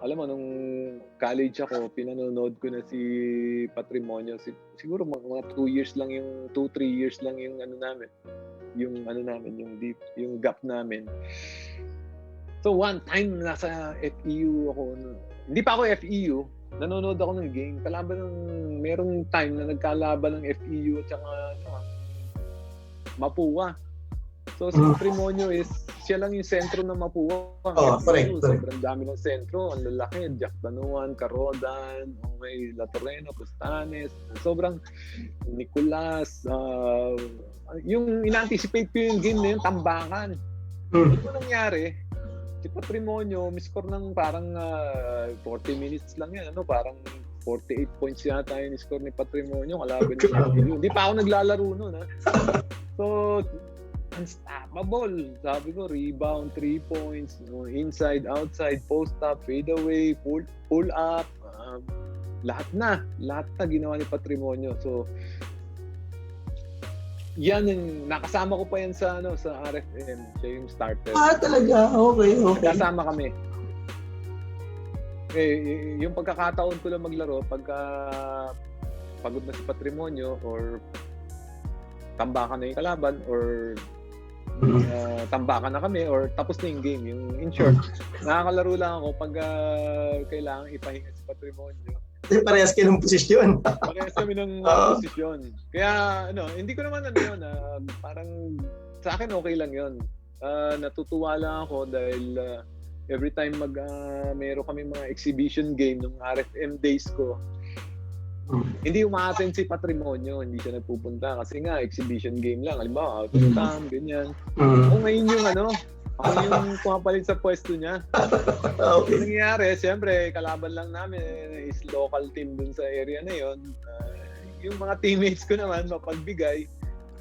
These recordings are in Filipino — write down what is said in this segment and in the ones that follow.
alam mo, nung college ako, pinanonood ko na si Patrimonio. Si, siguro mga, mga two years lang yung, two, three years lang yung ano namin. Yung ano namin, yung deep, yung gap namin. So one time nasa FEU ako, hindi pa ako FEU, nanonood ako ng game. Kalaban ng, merong time na nagkalaban ng FEU at saka ano, ah, Mapua. So si Mm. Patrimonio is, siya lang yung sentro ng Mapua. Oh, correct, correct. Sobrang dami ng sentro. Ang lalaki. Jack Banuan, Carodan, may La Torreno, Costanes. Sobrang Nicolas. ah, yung ina-anticipate ko yung game na yun, tambakan. Hmm. Ano nangyari? Si Patrimonio, miscore ng parang ah, 40 minutes lang yan. Ano, parang 48 points yata yung score ni Patrimonio. Kalaban ni Grabe. FPU. Hindi pa ako naglalaro nun. Ha? So, unstoppable. Sabi ko, rebound, 3 points, inside, outside, post up, fade away, pull, pull up. um, lahat na. Lahat na ginawa ni Patrimonio. So, yan yung, nakasama ko pa yan sa, ano, sa RFM. Siya yung starter. Ah, talaga? Okay, okay. Kasama kami. Eh, yung pagkakataon ko lang maglaro, pagka pagod na si Patrimonio or tambakan na yung kalaban or. Uh, tambakan na kami or tapos na yung game. Yung in short, nakakalaro lang ako pag ah, kailangan ipahinga si Patrimonio. Kasi parehas kayo ng posisyon. Parehas kami ng uh, posisyon. Kaya ano, hindi ko naman ano yun, ah, parang sa akin okay lang yun. Ah, natutuwa lang ako dahil ah, every time mag uh, meron kami mga exhibition game ng RFM days ko. Hindi umaattend si Patrimonio, hindi siya nagpupunta kasi nga exhibition game lang. Halimbawa, out of Mm. town, ganyan. Hmm. Ako ngayon yung ano, ako yung pumapalit sa pwesto niya. Ang Okay. nangyayari, siyempre, kalaban lang namin is local team dun sa area na yon. Ah, yung mga teammates ko naman, mapagbigay,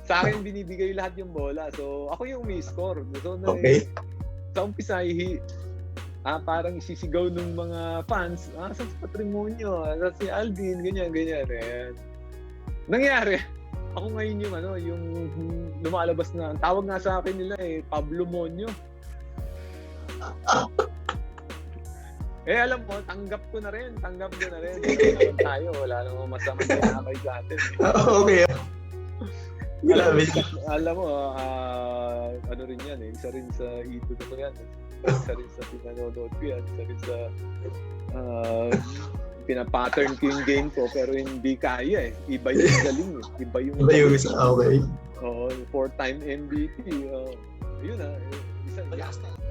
sa akin binibigay lahat yung bola. So, ako yung may score. So, na, Okay. sa umpisa, hi, ah, parang isisigaw ng mga fans, ah, sa patrimonyo, ah, si Alvin, ganyan, ganyan. Ayan. Nangyari, ako ngayon yung ano, yung lumalabas na, ang tawag nga sa akin nila eh, Pablo Monyo. Eh alam mo, tanggap ko na rin, tanggap ko na rin. Naman tayo, wala namang masama kinakay sa atin. Okay. Grabe. Alam mo, ah, ano rin yan eh, isa rin sa ito ko yan. eh. Isa rin sa pinanonood ko yan, isa rin sa ah, pinapattern ko yung game ko pero hindi kaya eh. Iba yung galing eh. Iba yung Iba yung isa. Okay. Oo, four-time MVP. Oh, yun ah. Isa, Last time.